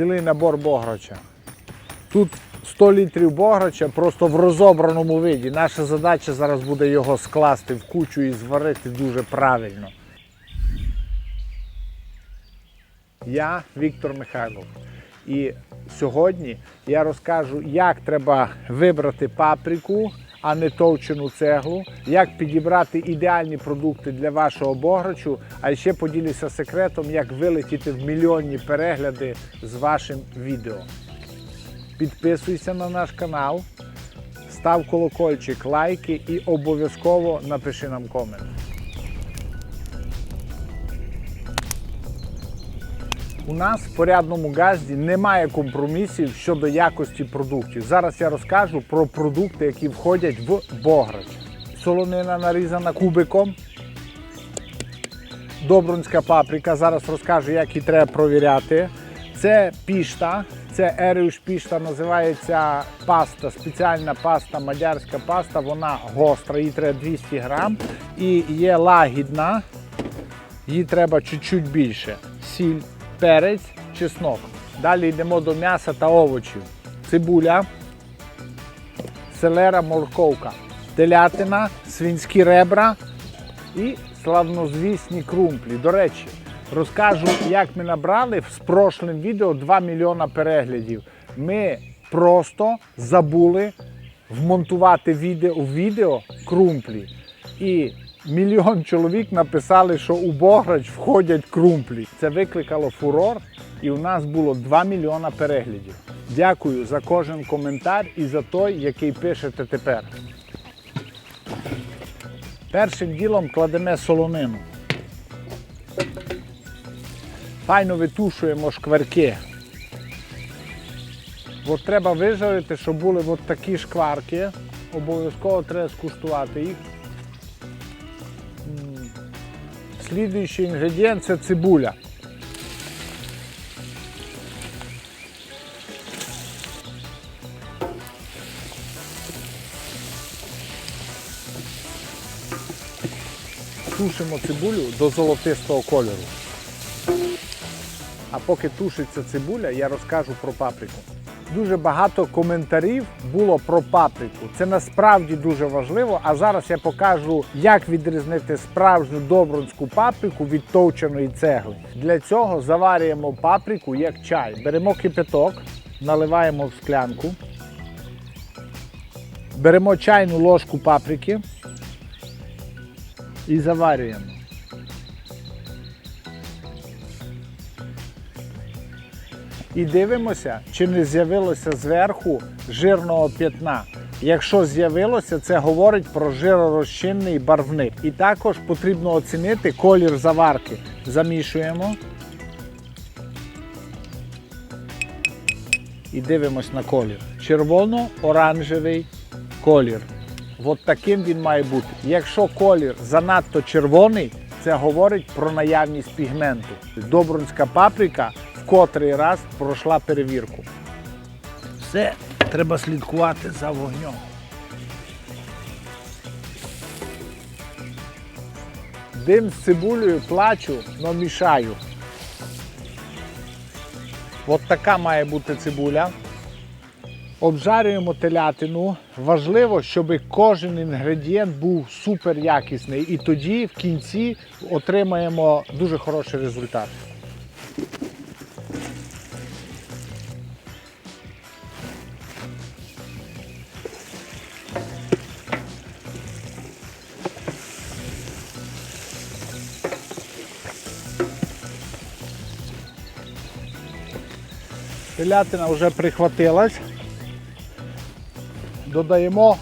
цілий набор бограча. Тут 100 літрів бограча просто в розобраному виді. Наша задача зараз буде його скласти в кучу і зварити дуже правильно. Я Віктор Михайлов. І сьогодні я розкажу, як треба вибрати паприку, а не товчену цеглу, як підібрати ідеальні продукти для вашого бограчу, а ще поділюся секретом, як вилетіти в мільйонні перегляди з вашим відео. Підписуйся на наш канал, став колокольчик, лайки і обов'язково напиши нам комент. У нас в порядному газді немає компромісів щодо якості продуктів. Зараз я розкажу про продукти, які входять в бограч. Солонина нарізана кубиком. Добрунська паприка. Зараз розкажу, як її треба провіряти. Це пішта, це еріуш пішта, називається паста, спеціальна паста, мадярська паста. Вона гостра, її треба 200 грам. І є лагідна, її треба чуть-чуть більше. Сіль, перець, чеснок. Далі йдемо до м'яса та овочів. Цибуля, селера, морковка, телятина, свинські ребра і славнозвісні крумплі. До речі, розкажу, як ми набрали з прошлим відео 2 мільйона переглядів. Ми просто забули вмонтувати відео у відео крумплі. І мільйон чоловік написали, що у Бограч входять крумплі. Це викликало фурор, і у нас було 2 мільйона переглядів. Дякую за кожен коментар і за той, який пишете тепер. Першим ділом кладемо солонину. Файно витушуємо шкварки. От треба вижарити, щоб були от такі шкварки. Обов'язково треба скуштувати їх. Слідуючий інгредієнт це цибуля. Тушимо цибулю до золотистого кольору. А поки тушиться цибуля, я розкажу про паприку. Дуже багато коментарів було про паприку. Це насправді дуже важливо. А зараз я покажу, як відрізнити справжню добрунську паприку від товченої цегли. Для цього заварюємо паприку як чай. Беремо кипяток, наливаємо в склянку. Беремо чайну ложку паприки і заварюємо. І дивимося, чи не з'явилося зверху жирного п'ятна. Якщо з'явилося, це говорить про жиророзчинний барвник. І також потрібно оцінити колір заварки. Замішуємо. І дивимось на колір. Червоно-оранжевий колір. От таким він має бути. Якщо колір занадто червоний, це говорить про наявність пігменту. Добрунська паприка котрий раз пройшла перевірку. Все, треба слідкувати за вогнем. Дим з цибулею плачу, но мішаю. От така має бути цибуля. Обжарюємо телятину. Важливо, щоб кожен інгредієнт був супер якісний. І тоді в кінці отримаємо дуже хороший результат. Телятина вже прихватилась. Додаємо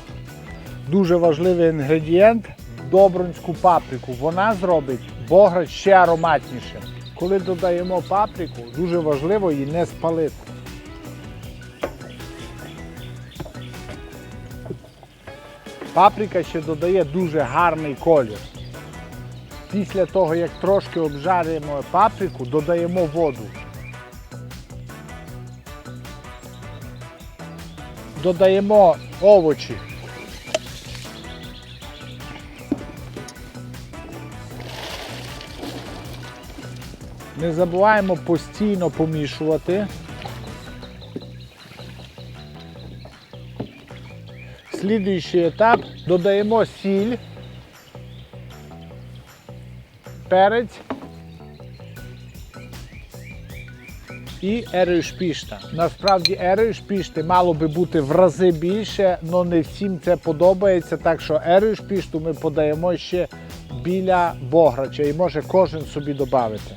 дуже важливий інгредієнт добрунську паприку. Вона зробить бограч ще ароматнішим. Коли додаємо паприку, дуже важливо її не спалити. Паприка ще додає дуже гарний колір. Після того, як трошки обжарюємо паприку, додаємо воду. додаємо овочі. Не забуваємо постійно помішувати. Слідуючий етап додаємо сіль, перець. І ерюшпішта. Насправді ерюшпішти мало би бути в рази більше, але не всім це подобається. Так що ерюшпішту ми подаємо ще біля бограча і може кожен собі додати.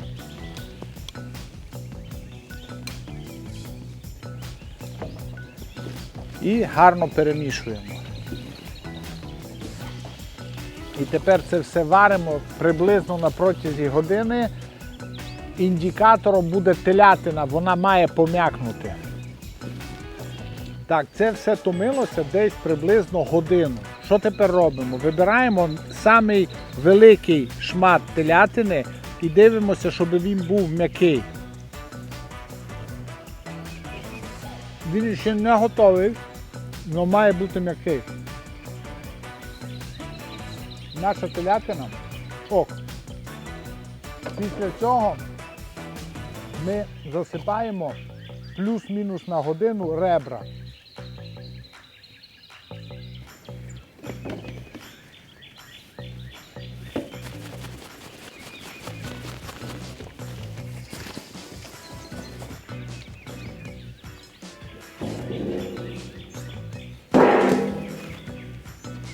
І гарно перемішуємо. І тепер це все варимо приблизно на протязі години. Індикатором буде телятина, вона має пом'якнути. Так, це все томилося десь приблизно годину. Що тепер робимо? Вибираємо самий великий шмат телятини і дивимося, щоб він був м'який. Він ще не готовий, але має бути м'який. Наша телятина. Ок. Після цього ми засипаємо плюс-мінус на годину ребра.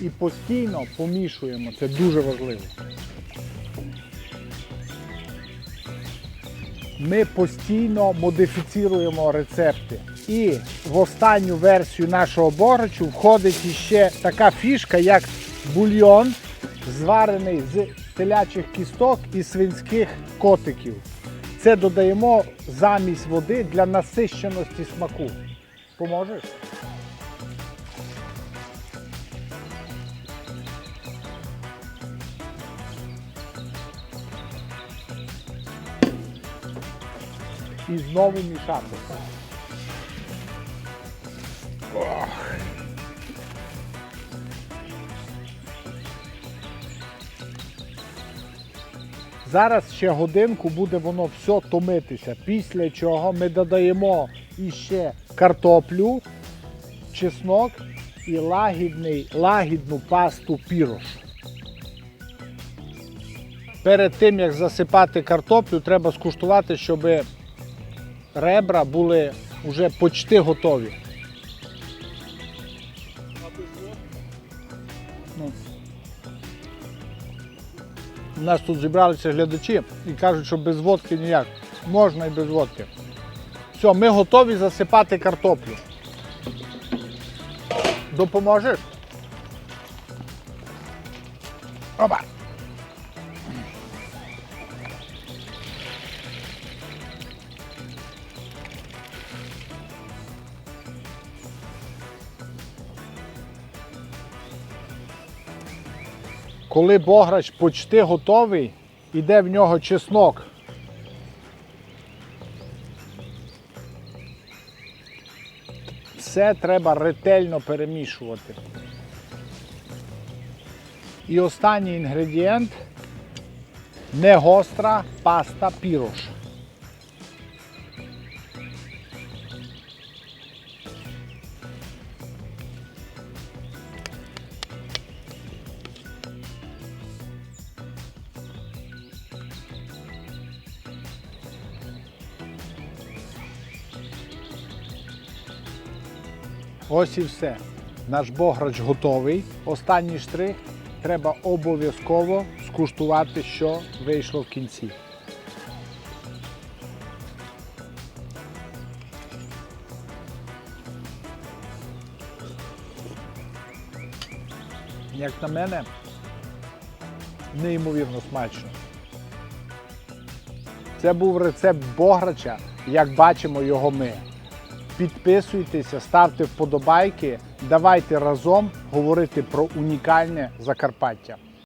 І постійно помішуємо, це дуже важливо. Ми постійно модифіціруємо рецепти. І в останню версію нашого борочу входить іще така фішка, як бульйон, зварений з телячих кісток і свинських котиків. Це додаємо замість води для насищеності смаку. Поможеш? І знову мішати. Ох. Зараз ще годинку буде воно все томитися. Після чого ми додаємо іще картоплю, чеснок і лагідний, лагідну пасту пірош. Перед тим як засипати картоплю, треба скуштувати, щоб ребра були вже почти готові. Ну. У нас тут зібралися глядачі і кажуть, що без водки ніяк. Можна і без водки. Все, ми готові засипати картоплю. Допоможеш? Опа! Коли бограч почти готовий, іде в нього чеснок. Все треба ретельно перемішувати. І останній інгредієнт не гостра паста пірош. Ось і все. Наш бограч готовий. Останній штрих треба обов'язково скуштувати, що вийшло в кінці. Як на мене, неймовірно смачно. Це був рецепт бограча, як бачимо його ми. Підписуйтеся, ставте вподобайки, давайте разом говорити про унікальне Закарпаття.